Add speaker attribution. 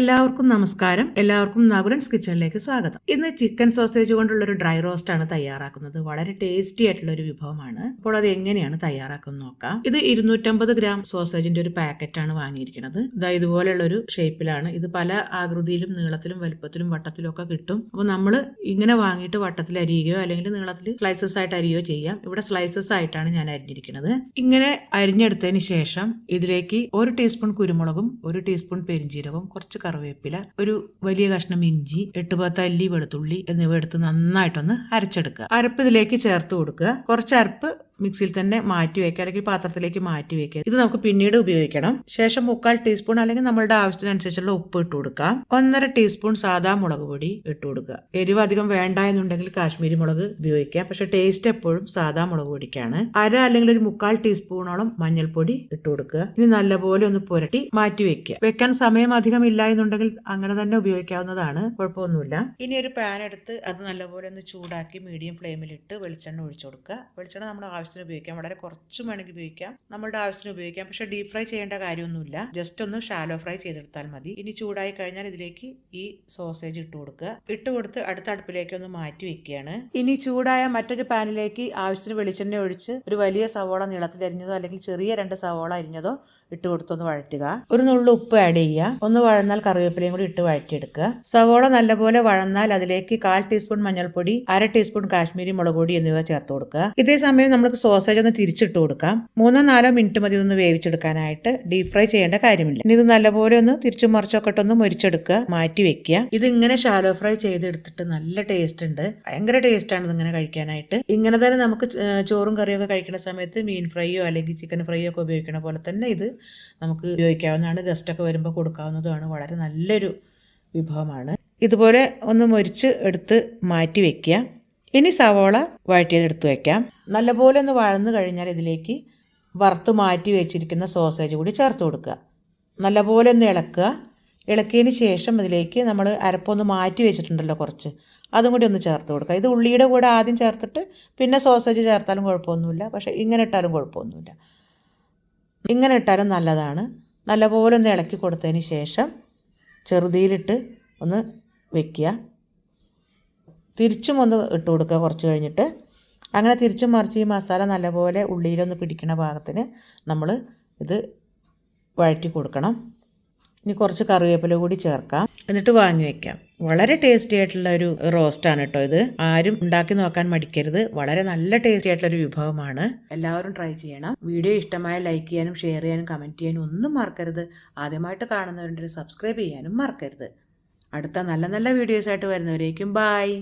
Speaker 1: എല്ലാവർക്കും നമസ്കാരം. എല്ലാവർക്കും നകുലൻസ് കിച്ചണിലേക്ക് സ്വാഗതം. ഇന്ന് ചിക്കൻ സോസേജ് കൊണ്ടുള്ള ഒരു ഡ്രൈ റോസ്റ്റ് ആണ് തയ്യാറാക്കുന്നത്. വളരെ ടേസ്റ്റി ആയിട്ടുള്ള ഒരു വിഭവമാണ്. അപ്പോൾ അത് എങ്ങനെയാണ് തയ്യാറാക്കുന്നത് നോക്കാം. ഇത് ഇരുന്നൂറ്റമ്പത് ഗ്രാം സോസേജിന്റെ ഒരു പാക്കറ്റ് ആണ് വാങ്ങിയിരിക്കുന്നത്. ഇതാ ഇതുപോലെയുള്ള ഒരു ഷേപ്പിലാണ്. ഇത് പല ആകൃതിയിലും നീളത്തിലും വലുപ്പത്തിലും വട്ടത്തിലും ഒക്കെ കിട്ടും. അപ്പോൾ നമ്മൾ ഇങ്ങനെ വാങ്ങിയിട്ട് വട്ടത്തിൽ അരിയുകയോ അല്ലെങ്കിൽ നീളത്തിൽ സ്ലൈസസ് ആയിട്ട് അരിയോ ചെയ്യാം. ഇവിടെ സ്ലൈസസ് ആയിട്ടാണ് ഞാൻ അരിഞ്ഞിരിക്കുന്നത്. ഇങ്ങനെ അരിഞ്ഞെടുത്തതിന് ശേഷം ഇതിലേക്ക് ഒരു ടീസ്പൂൺ കുരുമുളകും ഒരു ടീസ്പൂൺ പെരിഞ്ചീരകവും കുറച്ച് കറിവേപ്പില ഒരു വലിയ കഷ്ണം ഇഞ്ചി എട്ട് പത്ത് അല്ലി വെളുത്തുള്ളി എന്നിവ എടുത്ത് നന്നായിട്ടൊന്ന് അരച്ചെടുക്കുക. അരപ്പ് ഇതിലേക്ക് ചേർത്ത് കൊടുക്കുക. കുറച്ച് അരപ്പ് മിക്സിയിൽ തന്നെ മാറ്റി വയ്ക്കുക അല്ലെങ്കിൽ പാത്രത്തിലേക്ക് മാറ്റി വയ്ക്കുക ഇത് നമുക്ക് പിന്നീട് ഉപയോഗിക്കണം. ശേഷം മുക്കാൽ ടീസ്പൂൺ അല്ലെങ്കിൽ നമ്മളുടെ ആവശ്യത്തിനനുസരിച്ചുള്ള ഉപ്പ് ഇട്ട് കൊടുക്കാം ഒന്നര ടീസ്പൂൺ സാധാ മുളക് പൊടി ഇട്ട് കൊടുക്കുക. എരിവ് അധികം വേണ്ട എന്നുണ്ടെങ്കിൽ കാശ്മീരി മുളക് ഉപയോഗിക്കാം പക്ഷെ ടേസ്റ്റ് എപ്പോഴും സാധാ മുളക് പൊടിക്കാണ്. അര അല്ലെങ്കിൽ ഒരു മുക്കാൽ ടീസ്പൂണോളം മഞ്ഞൾപ്പൊടി ഇട്ട് കൊടുക്കുക. ഇനി നല്ലപോലെ ഒന്ന് പുരട്ടി മാറ്റി വെക്കുക. വെക്കാൻ സമയം അധികം ഇല്ല എന്നുണ്ടെങ്കിൽ അങ്ങനെ തന്നെ ഉപയോഗിക്കാവുന്നതാണ്. കുഴപ്പമൊന്നുമില്ല. ഇനി ഒരു പാൻ എടുത്ത് അത് നല്ലപോലെ ഒന്ന് ചൂടാക്കി മീഡിയം ഫ്ലെയിമിലിട്ട് വെളിച്ചെണ്ണ ഒഴിച്ചു കൊടുക്കുക. വെളിച്ചെണ്ണ നമ്മുടെ ആവശ്യത്തിന് ഉപയോഗിക്കാം. വളരെ കുറച്ചും വേണമെങ്കിൽ ഉപയോഗിക്കാം. നമ്മളുടെ ആവശ്യത്തിന് ഉപയോഗിക്കാം. പക്ഷെ ഡീപ് ഫ്രൈ ചെയ്യേണ്ട കാര്യമൊന്നുമില്ല. ജസ്റ്റ് ഒന്ന് ഷാലോ ഫ്രൈ ചെയ്തെടുത്താൽ മതി. ഇനി ചൂടായി കഴിഞ്ഞാൽ ഇതിലേക്ക് ഈ സോസേജ് ഇട്ട് കൊടുക്കുക. ഇട്ട് കൊടുത്ത് അടുത്ത അടുപ്പിലേക്ക് ഒന്ന് മാറ്റി വെക്കുകയാണ്. ഇനി ചൂടായ മറ്റൊരു പാനിലേക്ക് ആവശ്യത്തിന് വെളിച്ചെണ്ണ ഒഴിച്ച് ഒരു വലിയ സവോള നീളത്തിൽ അരിഞ്ഞതോ അല്ലെങ്കിൽ ചെറിയ രണ്ട് സവോള അരിഞ്ഞതോ ഇട്ട് കൊടുത്തൊന്ന് വഴറ്റുക. ഒരു നുള്ളു ഉപ്പ് ആഡ് ചെയ്യുക. ഒന്ന് വഴന്നാൽ കറിവേപ്പിലയും കൂടി ഇട്ട് വഴറ്റിയെടുക്കുക. സവോള നല്ലപോലെ വഴന്നാൽ അതിലേക്ക് കാൽ ടീസ്പൂൺ മഞ്ഞൾപ്പൊടി അര ടീസ്പൂൺ കാശ്മീരി മുളക് പൊടി എന്നിവ ചേർത്ത് കൊടുക്കുക. ഇതേ സമയം നമുക്ക് സോസേജ് ഒന്ന് തിരിച്ചിട്ട് കൊടുക്കാം. മൂന്നോ നാലോ മിനിറ്റ് മതി ഒന്ന് വേവിച്ചെടുക്കാനായിട്ട്. ഡീപ് ഫ്രൈ ചെയ്യേണ്ട കാര്യമില്ല. ഇനി ഇത് നല്ലപോലെ ഒന്ന് തിരിച്ചും മറിച്ചൊക്കെ ഒന്ന് മുരിച്ചെടുക്കുക മാറ്റി വെക്കുക. ഇത് ഇങ്ങനെ ഷാലോ ഫ്രൈ ചെയ്തെടുത്തിട്ട് നല്ല ടേസ്റ്റ് ഉണ്ട്. ഭയങ്കര ടേസ്റ്റ് ആണ് ഇതിങ്ങനെ കഴിക്കാനായിട്ട്. ഇങ്ങനെ തന്നെ നമുക്ക് ചോറും കറിയൊക്കെ കഴിക്കുന്ന സമയത്ത് മീൻ ഫ്രൈയോ അല്ലെങ്കിൽ ചിക്കൻ ഫ്രൈയോ ഒക്കെ ഉപയോഗിക്കുന്ന പോലെ തന്നെ ഇത് നമുക്ക് ഉപയോഗിക്കാവുന്നതാണ്. ഗസ്റ്റൊക്കെ വരുമ്പോൾ കൊടുക്കാവുന്നതുമാണ്. വളരെ നല്ലൊരു വിഭവമാണ്. ഇതുപോലെ ഒന്ന് മൊരിച്ച് എടുത്ത് മാറ്റി വെക്കുക. ഇനി സവോള വഴറ്റിയതെടുത്ത് വയ്ക്കാം നല്ലപോലെ ഒന്ന് വഴന്നു കഴിഞ്ഞാൽ ഇതിലേക്ക് വറുത്ത് മാറ്റി വെച്ചിരിക്കുന്ന സോസേജ് കൂടി ചേർത്ത് കൊടുക്കുക. നല്ലപോലെ ഒന്ന് ഇളക്കുക. ഇളക്കിയതിന് ശേഷം ഇതിലേക്ക് നമ്മൾ അരപ്പൊന്ന് മാറ്റി വെച്ചിട്ടുണ്ടല്ലോ കുറച്ച്. അതും കൂടി ഒന്ന് ചേർത്ത് കൊടുക്കുക. ഇത് ഉള്ളിയുടെ കൂടെ ആദ്യം ചേർത്തിട്ട് പിന്നെ സോസേജ് ചേർത്താലും കുഴപ്പമൊന്നുമില്ല. പക്ഷേ ഇങ്ങനെ ഇട്ടാലും കുഴപ്പമൊന്നുമില്ല. ഇങ്ങനെ ഇട്ടാലും നല്ലതാണ്. നല്ലപോലെ ഒന്ന് ഇളക്കി കൊടുത്തതിന് ശേഷം ചെറുതിയിലിട്ട് ഒന്ന് വെക്കുക. തിരിച്ചും ഒന്ന് ഇട്ട് കൊടുക്കുക കുറച്ച് കഴിഞ്ഞിട്ട്. അങ്ങനെ തിരിച്ചും മറിച്ച് ഈ മസാല നല്ലപോലെ ഉള്ളിയിലൊന്ന് പിടിക്കുന്ന പാകത്തിന് നമ്മൾ ഇത് വഴറ്റി കൊടുക്കണം. ഇനി കുറച്ച് കറിവേപ്പില കൂടി ചേർക്കാം. എന്നിട്ട് വാങ്ങി വയ്ക്കാം വളരെ ടേസ്റ്റി ആയിട്ടുള്ള ഒരു റോസ്റ്റാണ് കേട്ടോ ഇത്. ആരും ഉണ്ടാക്കി നോക്കാൻ മടിക്കരുത്. വളരെ നല്ല ടേസ്റ്റി ആയിട്ടുള്ള ഒരു വിഭവമാണ്. എല്ലാവരും ട്രൈ ചെയ്യണം. വീഡിയോ ഇഷ്ടമായ ലൈക്ക് ചെയ്യാനും ഷെയർ ചെയ്യാനും കമന്റ് ചെയ്യാനും ഒന്നും മറക്കരുത്. ആദ്യമായിട്ട് കാണുന്നവരുണ്ടെങ്കിൽ സബ്സ്ക്രൈബ് ചെയ്യാനും മറക്കരുത്. അടുത്ത നല്ല നല്ല വീഡിയോസായിട്ട് വരുന്നവരേക്കും ബായ്